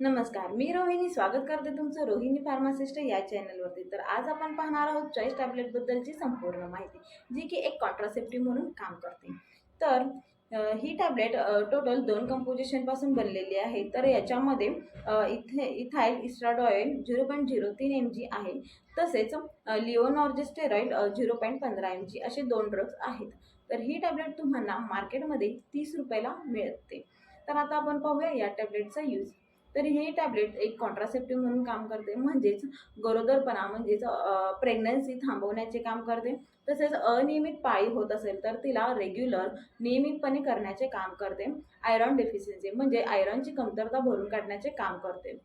नमस्कार मी रोहिणी. स्वागत करते तुमचं रोहिणी फार्मासिस्ट या चॅनलवरती. तर आज आपण पाहणार आहोत चॉईस टॅबलेटबद्दलची संपूर्ण माहिती जी की एक कॉन्ट्रासेप्टिव्ह म्हणून काम करते. तर ही टॅबलेट टोटल दोन कंपोजिशनपासून बनलेली आहे. तर याच्यामध्ये इथे ethinyl estradiol zero point zero तीन एम जी आहे. तसेच लिओनॉर्जेस्टेरॉइड झिरो पॉईंट पंधरा एम जी असे दोन ड्रग्स आहेत. तर ही टॅबलेट तुम्हाला मार्केटमध्ये तीस रुपयाला मिळते. तर आता आपण पाहूया या टॅबलेटचा यूज तर हे टॅबलेट एक कॉन्ट्रासेप्टिव्ह म्हणून काम करते. म्हणजेच गरोदरपणा म्हणजेच प्रेग्नन्सी थांबवण्याचे काम करते. तसेच अनियमित पाळी होत असेल तर तिला रेग्युलर नियमितपणे करण्याचे काम करते. आयरॉन डेफिशियन्सी म्हणजे आयरॉनची कमतरता भरून काढण्याचे काम करते.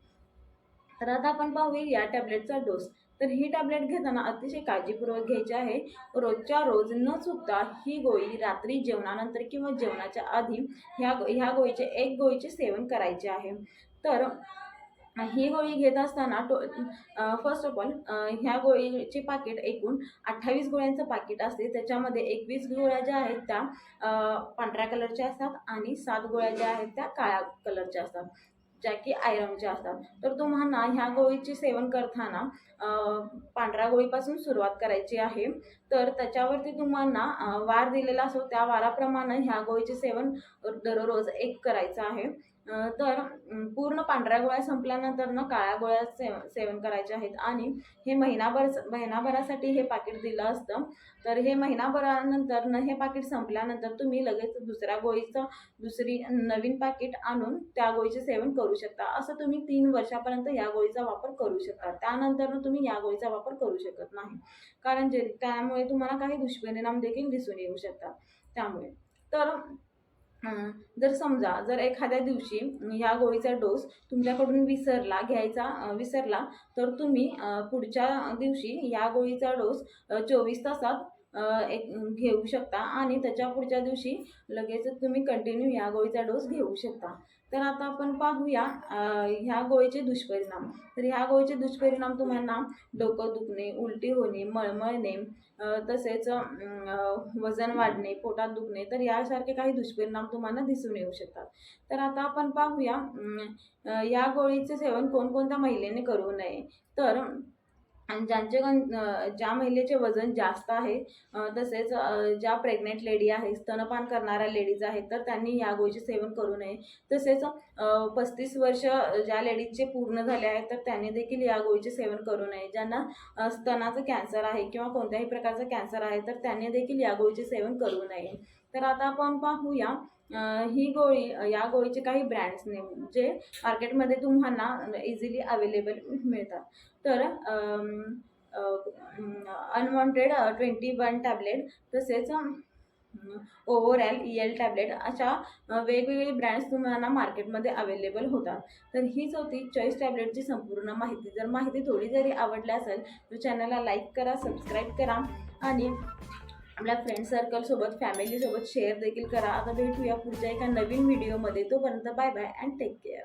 तर आता आपण पाहूया या टॅबलेटचा डोस तर ही टॅबलेट घेताना अतिशय काळजीपूर्वक घ्यायची आहे. रोजच्या रोज न चुकता ही गोळी रात्री जेवणानंतर किंवा जेवणाच्या आधी ह्या ह्या गोळीचे एक गोळीचे सेवन करायचे आहे. तर ही गोळी घेत असताना टो फर्स्ट ऑफ ऑल ह्या गोळीचे पाकिट एकूण अठ्ठावीस गोळ्यांचं पाकिट असते. त्याच्यामध्ये एकवीस गोळ्या ज्या आहेत त्या पांढऱ्या कलरच्या असतात आणि सात गोळ्या ज्या आहेत त्या काळ्या कलरच्या असतात ज्या की आयरनच्या असतात. तर तुम्हाला ह्या गोळीचे सेवन करताना पांढऱ्या गोळीपासून सुरुवात करायची आहे. तर त्याच्यावरती तुम्हाला वार दिलेला असो त्या वाराप्रमाणे ह्या गोळीचे सेवन दररोज एक करायचं आहे. तर पूर्ण पांढऱ्या गोळ्या संपल्यानंतर न काळ्या गोळ्या सेव सेवन करायच्या आहेत. आणि हे महिनाभर महिनाभरासाठी हे पाकिट दिलं असतं. तर हे महिनाभरानंतर न हे पाकिट संपल्यानंतर तुम्ही लगेच दुसऱ्या गोळीचं दुसरी नवीन पाकिट आणून त्या गोळीचे सेवन करू शकता. असं तुम्ही तीन वर्षापर्यंत या गोळीचा वापर करू शकता. त्यानंतर तुम्ही या गोळीचा वापर करू शकत नाही. कारण जे त्यामुळे तुम्हाला काही दुष्परिणाम देखील दिसून येऊ शकतात. त्यामुळे. तर जर समजा जर एखाद्या दिवशी ह्या गोळीचा डोस तुमच्याकडून विसरला घ्यायचा विसरला तर तुम्ही पुढच्या दिवशी या गोळीचा डोस चोवीस तासात एक घेऊ शकता आणि त्याच्या पुढच्या दिवशी लगेच तुम्ही कंटिन्यू या गोळीचा डोस घेऊ शकता. तर आता आपण पाहूया ह्या गोळीचे दुष्परिणाम. तर ह्या गोळीचे दुष्परिणाम तुम्हाला डोकं दुखणे उलटी होणे मळमळणे तसेच वजन वाढणे पोटात दुखणे तर यासारखे काही दुष्परिणाम तुम्हाला दिसून येऊ शकतात. तर आता आपण पाहूया या गोळीचे सेवन कोणकोणत्या महिलेने करू नये. तर आणि ज्यांचे ज्या महिलेचे वजन जास्त आहे तसेच ज्या प्रेग्नेंट लेडी आहे स्तनपान करणाऱ्या लेडीज आहेत तर त्यांनी या गोळीचे सेवन करू नये. तसेच पस्तीस वर्ष ज्या लेडीजचे पूर्ण झाले आहेत तर त्यांनी देखील या गोळीचे सेवन करू नये. ज्यांना स्तनाचं कॅन्सर आहे किंवा कोणत्याही प्रकारचं कॅन्सर आहे तर त्यांनी देखील या गोळीचे सेवन करू नये. तर आता आपण पाहूया ही गोळी या गोळीचे काही ब्रँड्स नेम जे मार्केटमध्ये तुम्हाला इझिली अवेलेबल मिळतात. तर अनवॉन्टेड ट्वेंटी वन टॅबलेट तसेच ओव्हरऑल ई एल टॅबलेट अशा वेगवेगळे ब्रँड्स तुम्हाला मार्केटमध्ये अवेलेबल होतात. तर हीच होती चॉईस टॅबलेटची संपूर्ण माहिती. जर माहिती थोडी जरी आवडली असेल तर चॅनलला लाईक करा सबस्क्राईब करा आणि आपल्या फ्रेंड सर्कलसोबत फॅमिलीसोबत शेअर देखील करा. आता भेटूया पुढच्या एका नवीन व्हिडिओमध्ये तोपर्यंत bye bye and take care